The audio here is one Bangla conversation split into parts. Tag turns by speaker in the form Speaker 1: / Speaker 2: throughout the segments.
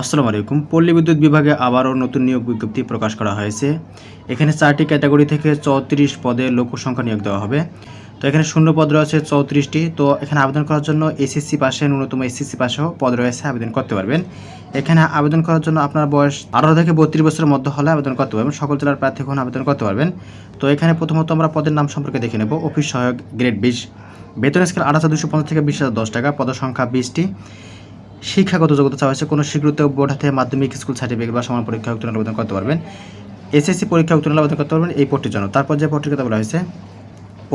Speaker 1: আসসালামু আলাইকুম। পল্লী বিদ্যুৎ বিভাগে আবারও নতুন নিয়োগ বিজ্ঞপ্তি প্রকাশ করা হয়েছে। এখানে চারটি ক্যাটাগরি থেকে চৌত্রিশ পদে লোক সংখ্যা নিয়োগ দেওয়া হবে। তো এখানে শূন্য পদ রয়েছে চৌত্রিশটি। তো এখানে আবেদন করার জন্য এসএসসি পাশে ন্যূনতম এসএসসি পাশেও পদ রয়েছে, আবেদন করতে পারবেন। এখানে আবেদন করার জন্য আপনার বয়স আঠারো থেকে বত্রিশ বছরের মধ্যে হলে আবেদন করতে পারবেন। সকল জেলার প্রার্থী এখন আবেদন করতে পারবেন। তো এখানে প্রথমত আমরা পদের নাম সম্পর্কে দেখে নেব। অফিস সহায়ক গ্রেড বিশ। বেতন স্কেল আট হাজার দুশো পঞ্চাশ থেকে বিশ হাজার দশ টাকা। পদ সংখ্যা বিশটি। শিক্ষাগত যোগ্যতা চাওয়া হয়েছে, কোনো স্বীকৃত বোর্ড হাতে মাধ্যমিক স্কুল সার্টিফিকেট বা সমান পরীক্ষা উত্তীর্ণ আবেদন করতে পারবেন। এসএসসি পরীক্ষা উত্তীর্ণ আবেদন করতে পারবেন এই পদটির জন্য। তারপর যে পদটির কথা বলা হয়েছে,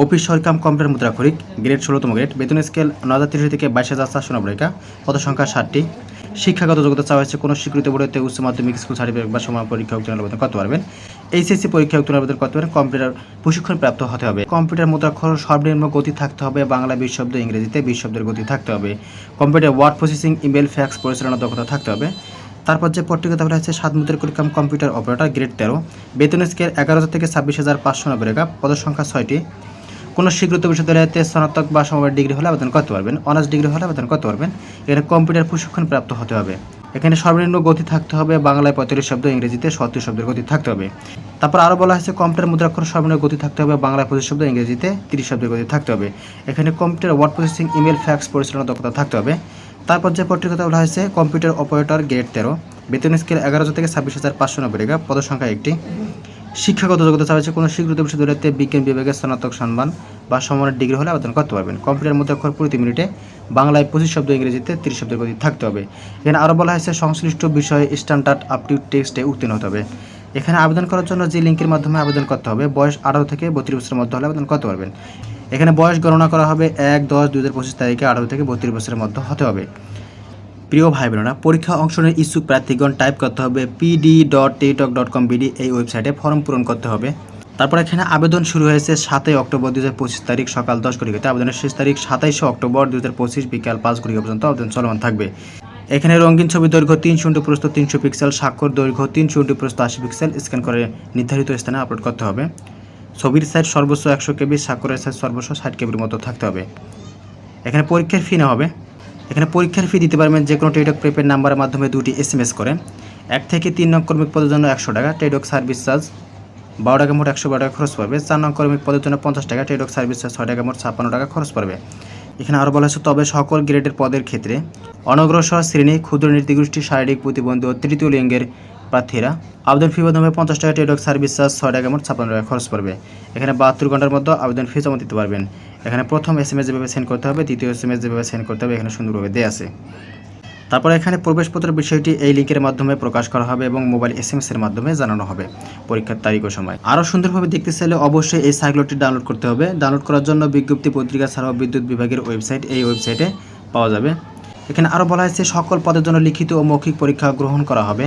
Speaker 1: অফিস সরকাম কম্পিউটার মুদ্রাক্ষরিক, গ্রেড ষোলোতম গ্রেড, বেতন স্কেল ন হাজার তিরিশ থেকে বাইশ হাজার চারশো নব্বই টাকা সংখ্যা ষাটটি। শিক্ষাগত যোগ্যতা চাওয়া হয়েছে, কোনো স্বীকৃত বোর্ডেতে উচ্চ মাধ্যমিক স্কুল সার্টিফিকেট বা সমান পরীক্ষা উত্তীর্ণ আবেদন করতে পারবেন। এইচএসসি পরীক্ষা উত্তীর্ণ আবেদন করতে পারেন কম্পিউটার প্রশিক্ষণ প্রাপ্ত হতে হবে। কম্পিউটার মুদ্রাক্ষর, সর্বনিম্ন গতি থাকতে হবে, বাংলা বিশ শব্দ, ইংরেজিতে বিশ শব্দের গতি থাকতে হবে। Computer word processing, email, fax পরিচালনার দক্ষতা থাকতে হবে। তারপর যে পত্রিকা তাহলে আছে সাত মুদ্রের করিকাম কম্পিউটার অপারেটর গ্রেড তেরো। বেতন স্কেল এগারো হাজার থেকে ছাব্বিশ হাজার পাঁচশো নব্বই টাকা, পদের সংখ্যা ছয়টি। কোনো স্বীকৃত বিশ্ববিদ্যালয়তে স্নাতক বা সমবায় ডিগ্রি হলে আবেদন করতে পারবেন, অনার্স ডিগ্রি হলে আবেদন করতে পারবেন। এখানে কম্পিউটার প্রশিক্ষণ প্রাপ্ত হতে হবে। এখানে সর্বনিম্ন গতি থাকতে হবে, বাংলায় পঁয়ত্রিশ শব্দ, ইংরেজিতে সত্তর শব্দের গতি থাকতে হবে। তারপর আরও বলা হয়েছে, কম্পিউটার মুদ্রাক্ষর সর্বনিম্ন গতি থাকতে হবে, বাংলায় পঁচিশ শব্দ, ইংরেজিতে তিরিশ শব্দের গতি থাকতে হবে। এখানে computer word processing, email, fax পরিচালনা দক্ষতা থাকতে হবে। তারপর যে পত্রিকা কথা বলা হয়েছে, কম্পিউটার অপারেটর গ্রেড তেরো, বেতন স্কেল এগারো হাজার থেকে ছাব্বিশ হাজার পাঁচশো নব্বই টাকা পদ সংখ্যা একটি। শিক্ষাগত যোগ্যতা হয়েছে কোনো স্বীকৃত বিশ্ববিদ্যালয়তে বিজ্ঞান বিভাগের স্নাতক সম্মান বা সমানের ডিগ্রি হলে আবেদন করতে পারবেন। কম্পিউটার মধ্যে অক্ষর প্রতি মিনিটে বাংলায় পঁচিশ শব্দ, ইংরেজিতে তিরিশ শব্দের গতি থাকতে হবে। এখানে আরও বলা হয়েছে, সংশ্লিষ্ট বিষয়ে স্ট্যান্ডার্ড আপ টু টেক্সটে উত্তীর্ণ হতে হবে। এখানে আবেদন করার জন্য যে লিঙ্কের মাধ্যমে আবেদন করতে হবে, বয়স আঠারো থেকে বত্রিশ বছরের মধ্যে হলে আবেদন করতে পারবেন। এখানে বয়স গণনা করা হবে এক দশ দুই হাজার পঁচিশ তারিখে আঠারো থেকে বত্রিশ বছরের মধ্যে হতে হবে। প্রিয় ভাই বোনেরা পরীক্ষা নিয়ে ইচ্ছুক প্রার্থীগণ টাইপ করতে হবে PD dot teletalk dot com BD এই ওয়েবসাইটে ফর্ম পূরণ করতে হবে। তারপর এখানে আবেদন শুরু হয়েছে সাতই অক্টোবর দু হাজার পঁচিশ তারিখ সকাল দশ ঘটিকাতে আবেদনের শেষ তারিখ সাতাইশে অক্টোবর দু হাজার পঁচিশ বিকাল পাঁচ ঘটিকা পর্যন্ত আবেদন চলমান থাকবে। এখানে রঙিন ছবি দৈর্ঘ্য তিনশো ইন্টু প্রস্থ তিনশো পিক্সেল, স্বাক্ষর দৈর্ঘ্য তিনশো ইন্টু প্রস্থ আশি পিক্সেল স্ক্যান করে নির্ধারিত স্থানে আপলোড করতে হবে। ছবির সাইজ সর্বোচ্চ একশো কেবি, স্বাক্ষরের সাইজ সর্বোচ্চ ষাট কেবির মতো থাকতে হবে। এখানে পরীক্ষার ফি নেওয়া হবে। এখানে পরীক্ষার ফি দিতে পারবেন যে কোনো টেডক প্রিপেড নাম্বারের মাধ্যমে দুটি এস এম এস করে। এক থেকে তিন নং কর্মিক পদের জন্য একশো টাকা টেডক সার্ভিস চার্জ বারো টাকা মোট একশো বারো টাকা খরচ পড়বে। চার নং কর্মিক পদের জন্য পঞ্চাশ টাকা টেডক সার্ভিস চার্জ ছয় টাকা মোট ছাপ্পান্ন টাকা খরচ পড়বে। এখানে আরও বলা হয়েছে, তবে সকল গ্রেডের পদের ক্ষেত্রে অনগ্রসর শ্রেণি, ক্ষুদ্র নীতিগোষ্ঠী, শারীরিক প্রতিবন্ধী ও তৃতীয় লিঙ্গের প্রার্থীরা আবেদন ফি মাধ্যমে পঞ্চাশ টাকা টেডক সার্ভিস চার্জ ছয় টাকা মোট ছাপ্পান্ন টাকা খরচ পড়বে। এখানে বাহাত্তর ঘণ্টার মধ্যে আবেদন ফি জমা দিতে পারবেন। এখানে প্রথম এস এম এস যেভাবে সেন্ড করতে হবে, দ্বিতীয় এস এম এস যেভাবে সেন্ড করতে হবে, এখানে সুন্দরভাবে দেওয়া আছে। তারপর এখানে প্রবেশপত্রের বিষয়টি এই লিঙ্কের মাধ্যমে প্রকাশ করা হবে এবং মোবাইল এস এম এর মাধ্যমে জানানো হবে পরীক্ষার তারিখ ও সময়। আরও সুন্দরভাবে দেখতে চাইলে অবশ্যই এই সাইক্লোটি ডাউনলোড করতে হবে। ডাউনলোড করার জন্য বিজ্ঞপ্তি পত্রিকা ছাড়াও বিদ্যুৎ বিভাগের ওয়েবসাইট এই ওয়েবসাইটে পাওয়া যাবে। এখানে আরও বলা হয়েছে, সকল পদের জন্য লিখিত ও মৌখিক পরীক্ষা গ্রহণ করা হবে।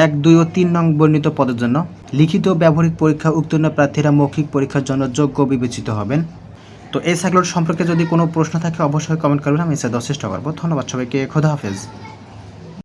Speaker 1: এক, দুই ও তিন নং বর্ণিত পদের জন্য লিখিত ব্যবহারিক পরীক্ষা উত্তীর্ণ প্রার্থীরা মৌখিক পরীক্ষার জন্য যোগ্য বিবেচিত হবেন। তো এই সাইক্লোড সম্পর্কে যদি কোনো প্রশ্ন থাকে, অবশ্যই কমেন্ট করবেন, আমি এসে চেষ্টা করব। ধন্যবাদ সবাইকে, খোদা হাফেজ।